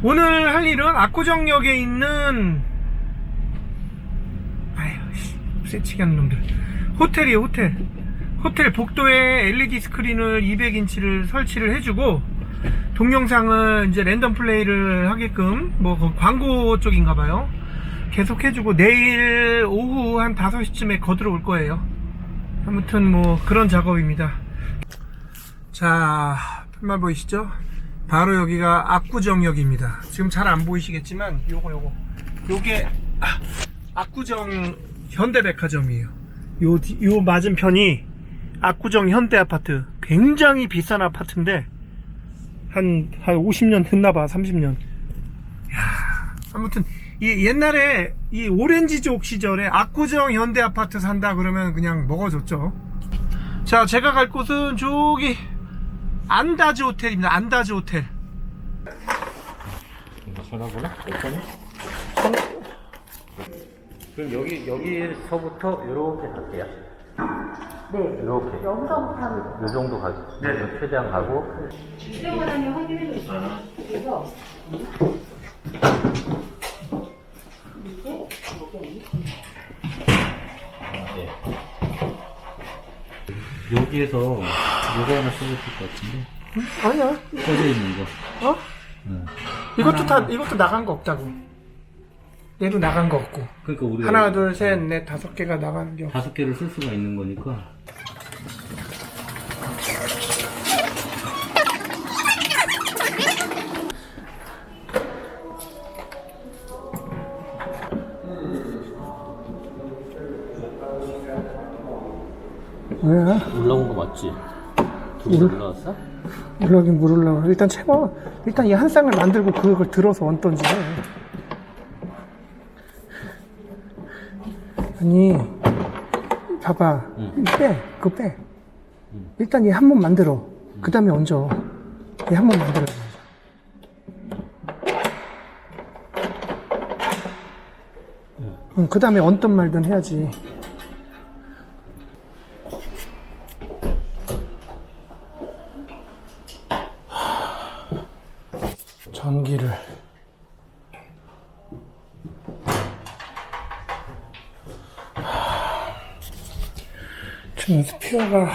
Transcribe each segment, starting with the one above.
오늘 할 일은 압구정역에 있는 아휴 씨, 새치기 하는 놈들. 호텔이에요 호텔. 호텔 복도에 LED 스크린을 200인치를 설치를 해주고 동영상을 이제 랜덤 플레이를 하게끔 뭐그 광고 쪽인가 봐요. 계속 해주고 내일 오후 한 5시쯤에 거들어 올 거예요. 아무튼 뭐 그런 작업입니다. 자 편말 보이시죠? 바로 여기가 압구정역입니다. 지금 잘 안 보이시겠지만 요거 요거 요게 아, 압구정 현대백화점이에요. 요, 뒤- 요 맞은편이 압구정 현대아파트 굉장히 비싼 아파트인데 한, 한 50년 됐나봐 30년 야 아무튼 이 옛날에 이 오렌지족 시절에 압구정 현대아파트 산다 그러면 그냥 먹어줬죠 자 제가 갈 곳은 저기 안다즈 호텔입니다. 안다즈 호텔. 이거 전화번호? 어쩌니? 그럼 여기 여기서부터 이렇게 갈게요. 네. 이렇게. 여기서부터 하면 요 정도 가고. 네. 최대한 가고. 시간을 확인해 주세요. 그래서 네. 여기에서 요거 하나 써주실 것 같은데. 아니야. 써져 있는 거. 어? 응. 이것도 다 이것도 나간 거 없다고. 얘도 나간 거 없고. 그러니까 우리가 하나, 둘, 셋, 넷, 다섯 개가 나간 게 없. 다섯 개를 쓸 수가 있는 거니까. 왜? 올라온 거 맞지? 물? 올라왔어? 올라긴 물 올라와. 일단 채워. 일단 이 한 쌍을 만들고 그걸 들어서 원 던지네. 아니, 봐봐. 응. 빼. 그거 빼. 일단 얘 한 번 만들어. 그 다음에 얹어. 얘 한 번 만들어. 응, 그 다음에 얹든 말든 해야지. 전기를. 지금 스피어가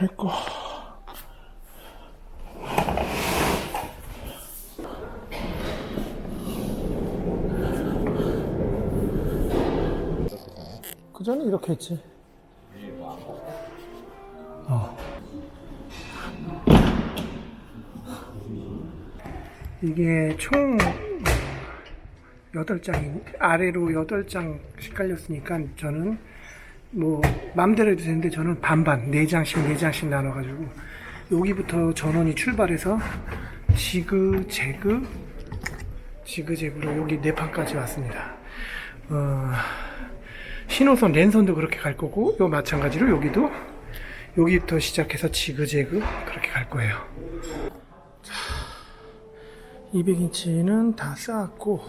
연결했고 그 전에 이렇게 했지 어. 이게 총 8장 아래로 8장씩 깔렸으니까 저는 뭐 마음대로 해도 되는데 저는 반반. 4장씩 4장씩 나눠가지고. 여기부터 전원이 출발해서 지그 제그 지그재그로 여기 네 판까지 왔습니다. 어, 신호선 랜선도 그렇게 갈 거고 요 마찬가지로 여기도 여기부터 시작해서 지그재그 그렇게 갈 거예요. 자, 200인치는 다 쌓았고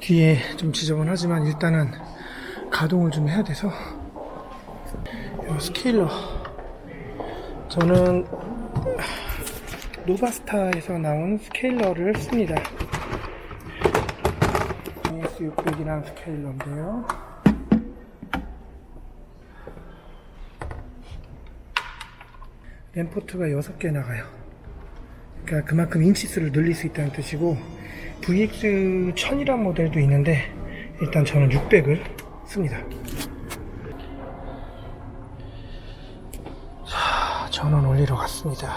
뒤에 좀 지저분하지만 일단은 가동을 좀 해야 돼서. 이 스케일러. 저는 노바스타에서 나온 스케일러를 씁니다. ES600이라는 스케일러인데요. 램포트가 6개 나가요. 그러니까 그만큼 인치수를 늘릴 수 있다는 뜻이고 VX 1000이란 모델도 있는데 일단 저는 600을 씁니다. 자, 전원 올리러 갔습니다.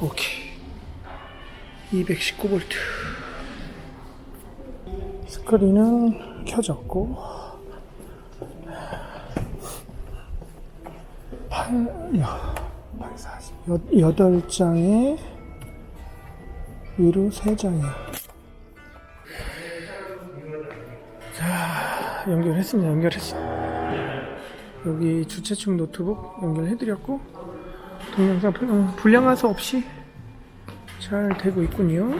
오케이. 219V. 스크린은 켜졌고, 8, 야, 840. 8장에 위로 3장이요. 자 연결했습니다 연결했어. 여기 주체측 노트북 연결해드렸고 동영상 어, 불량화서 없이 잘 되고 있군요.